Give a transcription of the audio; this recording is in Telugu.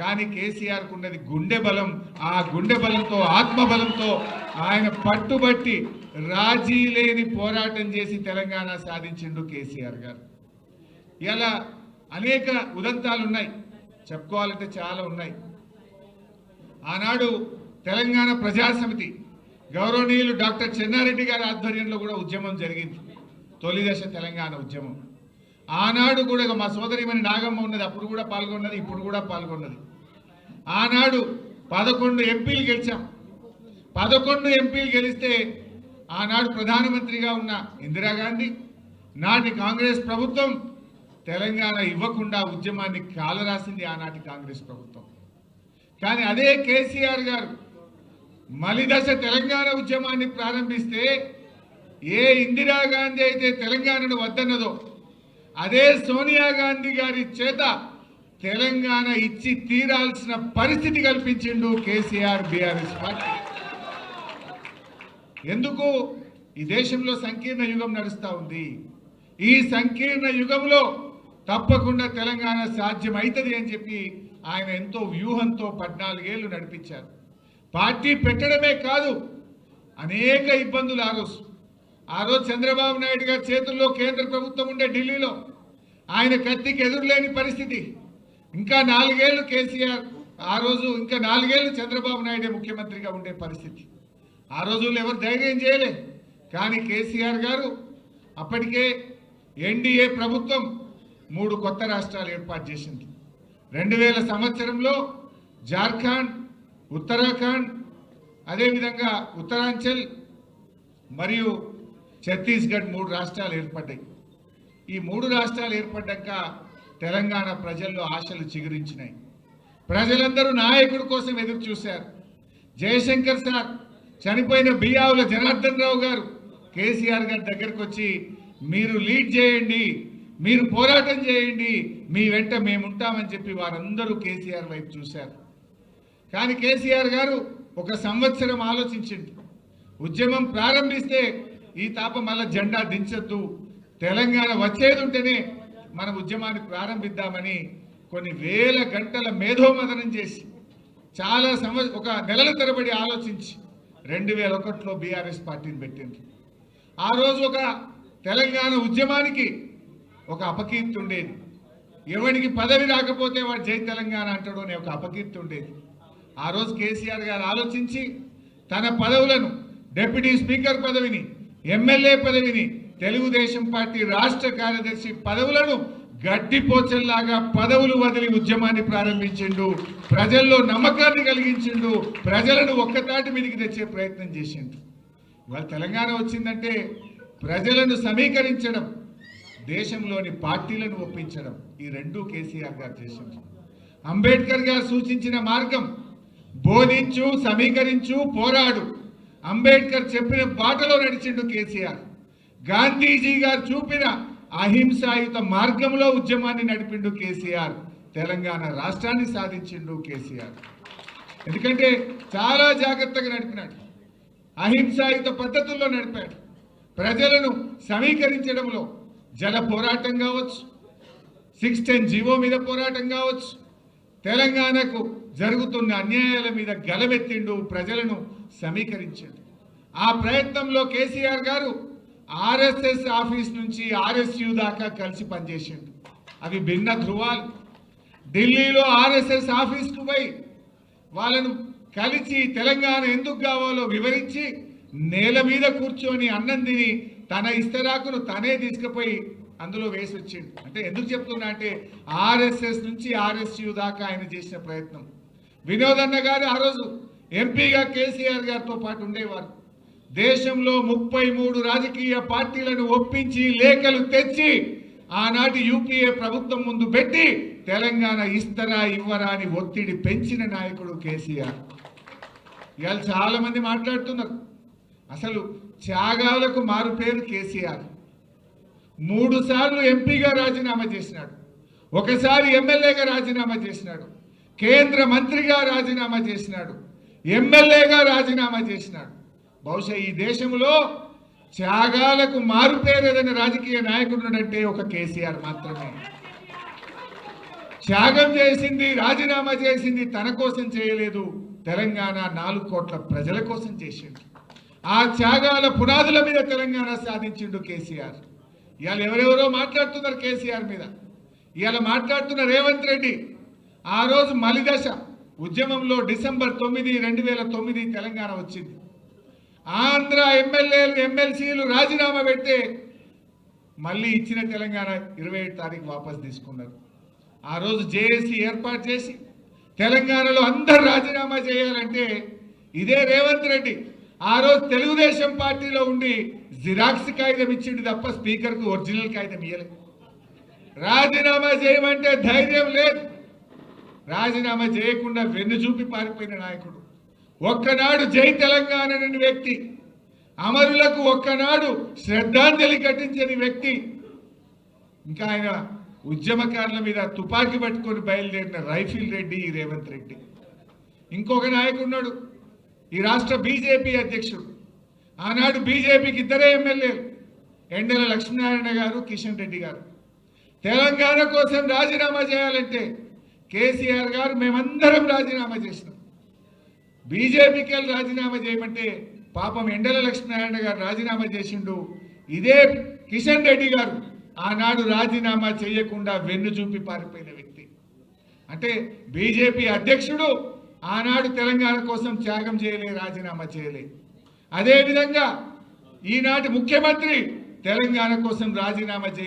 కానీ కేసీఆర్కు ఉన్నది గుండె బలం ఆ గుండె బలంతో ఆత్మబలంతో ఆయన పట్టుబట్టి రాజీ లేని పోరాటం చేసి తెలంగాణ సాధించిండు కేసీఆర్ గారు. ఇలా అనేక ఉదంతాలు ఉన్నాయి చెప్పుకోవాలంటే చాలా ఉన్నాయి. ఆనాడు తెలంగాణ ప్రజాసమితి గౌరవనీయులు డాక్టర్ చెన్నారెడ్డి గారి ఆధ్వర్యంలో కూడా ఉద్యమం జరిగింది. తొలి దశ తెలంగాణ ఉద్యమం. ఆనాడు కూడా మా సోదరిమని నాగమ్మ ఉన్నది అప్పుడు కూడా పాల్గొన్నది ఇప్పుడు కూడా పాల్గొన్నది. ఆనాడు పదకొండు ఎంపీలు గెలిచాం. పదకొండు ఎంపీలు గెలిస్తే ఆనాడు ప్రధానమంత్రిగా ఉన్న ఇందిరాగాంధీ నాటి కాంగ్రెస్ ప్రభుత్వం తెలంగాణ ఇవ్వకుండా ఉద్యమాన్ని కాలరాసింది ఆనాటి కాంగ్రెస్ ప్రభుత్వం. కానీ అదే కేసీఆర్ గారు మలిదశ తెలంగాణ ఉద్యమాన్ని ప్రారంభిస్తే ఏ ఇందిరాగాంధీ అయితే తెలంగాణను వద్దన్నదో అదే సోనియా గాంధీ గారి చేత తెలంగాణ ఇచ్చి తీరాల్సిన పరిస్థితి కల్పించిండు కేసీఆర్ బీఆర్ఎస్ పార్టీ. ఎందుకు? ఈ దేశంలో సంకీర్ణ యుగం నడుస్తూ ఉంది. ఈ సంకీర్ణ యుగంలో తప్పకుండా తెలంగాణ సాధ్యం అవుతుంది అని చెప్పి ఆయన ఎంతో వ్యూహంతో పద్నాలుగేళ్ళు నడిపించారు. పార్టీ పెట్టడమే కాదు అనేక ఇబ్బందులు ఆ రోజు ఆ రోజు చంద్రబాబు నాయుడు గారి చేతుల్లో కేంద్ర ప్రభుత్వం ఉండే ఢిల్లీలో ఆయన కత్తికి ఎదురులేని పరిస్థితి. ఇంకా నాలుగేళ్ళు కేసీఆర్ ఆ రోజు ఇంకా నాలుగేళ్ళు చంద్రబాబు నాయుడే ముఖ్యమంత్రిగా ఉండే పరిస్థితి. ఆ రోజుల్లో ఎవరు ధైర్యం చేయలే. కానీ కేసీఆర్ గారు అప్పటికే ఎన్డీఏ ప్రభుత్వం మూడు కొత్త రాష్ట్రాలు ఏర్పాటు చేసింది. రెండు వేల సంవత్సరంలో జార్ఖండ్ ఉత్తరాఖండ్ అదేవిధంగా ఉత్తరాంచల్ మరియు ఛత్తీస్గఢ్ మూడు రాష్ట్రాలు ఏర్పడ్డాయి. ఈ మూడు రాష్ట్రాలు ఏర్పడ్డాక తెలంగాణ ప్రజల్లో ఆశలు చిగురించినాయి. ప్రజలందరూ నాయకుడి కోసం ఎదురు చూశారు. జయశంకర్ సార్ చనిపోయిన బియ్యావుల జనార్దన్ రావు గారు కేసీఆర్ గారి దగ్గరకు వచ్చి మీరు లీడ్ చేయండి మీరు పోరాటం చేయండి మీ వెంట మేముంటామని చెప్పి వారందరూ కేసీఆర్ వైపు చూశారు. కానీ కేసీఆర్ గారు ఒక సంవత్సరం ఆలోచించింది ఉద్యమం ప్రారంభిస్తే ఈ తాప మళ్ళా జెండా దించొద్దు తెలంగాణ వచ్చేది ఉంటేనే మన ఉద్యమాన్ని ప్రారంభిద్దామని కొన్ని వేల గంటల మేధోమదనం చేసి చాలా సంవ ఒక నెలల తరబడి ఆలోచించి రెండు వేల ఒకటిలో బీఆర్ఎస్ పార్టీని పెట్టింది ఆ రోజు ఒక తెలంగాణ ఉద్యమానికి ఒక అపకీర్తి ఉండేది. ఎవరికి పదవి రాకపోతే వాడు జై తెలంగాణ అంటాడు అనే ఒక అపకీర్తి ఉండేది. ఆ రోజు కేసీఆర్ గారు ఆలోచించి తన పదవులను డెప్యూటీ స్పీకర్ పదవిని ఎమ్మెల్యే పదవిని తెలుగుదేశం పార్టీ రాష్ట్ర కార్యదర్శి పదవులను గడ్డిపోచల్లాగా పదవులు వదిలి ఉద్యమాన్ని ప్రారంభించిండు. ప్రజల్లో నమ్మకాన్ని కలిగించిండు. ప్రజలను ఒక్కతాటి మీదకి తెచ్చే ప్రయత్నం చేసిండు. ఇవాళ తెలంగాణ వచ్చిందంటే ప్రజలను సమీకరించడం దేశంలోని పార్టీలను ఒప్పించడం ఈ రెండు కేసీఆర్ గారు చేసిండు అంబేద్కర్ గారు సూచించిన మార్గం బోధించు సమీకరించు పోరాడు. అంబేద్కర్ చెప్పిన బాటలో నడిచిండు కేసీఆర్. గాంధీజీ గారు చూపిన అహింసాయుత మార్గంలో ఉద్యమాన్ని నడిపిండు కేసీఆర్. తెలంగాణ రాష్ట్రాన్ని సాధించిండు కేసీఆర్. ఎందుకంటే చాలా జాగ్రత్తగా నడిపినాడు. అహింసాయుత పద్ధతుల్లో నడిపాడు. ప్రజలను సమీకరించడంలో జల పోరాటం కావచ్చు సిక్స్ టెన్ జీవో మీద పోరాటం కావచ్చు తెలంగాణకు జరుగుతున్న అన్యాయాల మీద గలమెత్తిండు ప్రజలను సమీకరించాడు. ఆ ప్రయత్నంలో కేసీఆర్ గారు ఆర్ఎస్ఎస్ ఆఫీస్ నుంచి ఆర్ఎస్యు దాకా కలిసి పనిచేసిండు అవి భిన్న ధృవాలు ఢిల్లీలో ఆర్ఎస్ఎస్ ఆఫీస్కు పోయి వాళ్ళను కలిసి తెలంగాణ ఎందుకు కావాలో వివరించి నేల మీద కూర్చొని అన్నం తిని తన ఇస్తరాకును తనే తీసుకుపోయి అందులో వేసి వచ్చింది అంటే ఎందుకు చెప్తున్నా అంటే ఆర్ఎస్ఎస్ నుంచి ఆర్ఎస్యు దాకా ఆయన చేసిన ప్రయత్నం. వినోదన్న గారు ఆ రోజు ఎంపీగా కేసీఆర్ గారితో పాటు ఉండేవారు. దేశంలో ముప్పై మూడు రాజకీయ పార్టీలను ఒప్పించి లేఖలు తెచ్చి ఆనాటి యూపీఏ ప్రభుత్వం ముందు పెట్టి తెలంగాణ ఇస్తరా ఇవ్వరా అని ఒత్తిడి పెంచిన నాయకుడు కేసీఆర్. ఇవాళ చాలా మంది మాట్లాడుతున్నారు. అసలు త్యాగాలకు మారు పేరు కేసీఆర్. మూడు సార్లు ఎంపీగా రాజీనామా చేసినాడు. ఒకసారి ఎమ్మెల్యేగా రాజీనామా చేసినాడు. కేంద్ర మంత్రిగా రాజీనామా చేసినాడు. ఎమ్మెల్యేగా రాజీనామా చేసినాడు. బహుశా ఈ దేశంలో త్యాగాలకు మారుపేరేదని రాజకీయ నాయకుడు ఒక కేసీఆర్ మాత్రమే. త్యాగం చేసింది రాజీనామా చేసింది తన కోసం చేయలేదు. తెలంగాణ నాలుగు కోట్ల ప్రజల కోసం చేసిండు ఆ త్యాగాల పునాదుల మీద తెలంగాణ సాధించిండు కేసీఆర్. ఇవాళ ఎవరెవరో మాట్లాడుతున్నారు కేసీఆర్ మీద. ఇవాళ మాట్లాడుతున్న రేవంత్ రెడ్డి ఆ రోజు మలిదశ ఉద్యమంలో డిసెంబర్ తొమ్మిది రెండు వేల తొమ్మిది తెలంగాణ వచ్చింది. ఆంధ్ర ఎమ్మెల్యేలు ఎమ్మెల్సీలు రాజీనామా పెడితే మళ్ళీ ఇచ్చిన తెలంగాణ ఇరవై ఏడు తారీఖు వాపస్ తీసుకున్నారు. ఆ రోజు జేఏసీ ఏర్పాటు చేసి తెలంగాణలో అందరు రాజీనామా చేయాలంటే ఇదే రేవంత్ రెడ్డి. ఆ రోజు తెలుగుదేశం పార్టీలో ఉండి జిరాక్స్ కాగితం ఇచ్చిండు తప్ప స్పీకర్కు ఒరిజినల్ కాగితం ఇవ్వలేదు రాజీనామా చేయమంటే ధైర్యం లేదు. రాజీనామా చేయకుండా వెన్ను చూపి పారిపోయిన నాయకుడు. ఒక్కనాడు జై తెలంగాణ అనే వ్యక్తి అమరులకు ఒక్కనాడు శ్రద్ధాంజలి ఘటించని వ్యక్తి ఇంకా ఆయన ఉద్యమకారుల మీద తుపాకీ పట్టుకొని బయలుదేరిన రైఫిల్ రెడ్డి ఈ రేవంత్ రెడ్డి. ఇంకొక నాయకున్నాడు ఈ రాష్ట్ర బీజేపీ అధ్యక్షుడు. ఆనాడు బీజేపీకి ఇద్దరే ఎమ్మెల్యేలు ఎండల లక్ష్మీనారాయణ గారు కిషన్ రెడ్డి గారు. తెలంగాణ కోసం రాజీనామా చేయాలంటే కేసీఆర్ గారు మేమందరం రాజీనామా చేసినాం. బీజేపీకి వెళ్ళి రాజీనామా చేయమంటే పాపం ఎండల లక్ష్మీనారాయణ గారు రాజీనామా చేసిండు. ఇదే కిషన్ రెడ్డి గారు ఆనాడు రాజీనామా చేయకుండా వెన్ను చూపి పారిపోయిన వ్యక్తి. అంటే బీజేపీ అధ్యక్షుడు ఆనాడు తెలంగాణ కోసం త్యాగం చేయలే రాజీనామా చేయలే. అదేవిధంగా ఈనాటి ముఖ్యమంత్రి తెలంగాణ కోసం రాజీనామా చేయ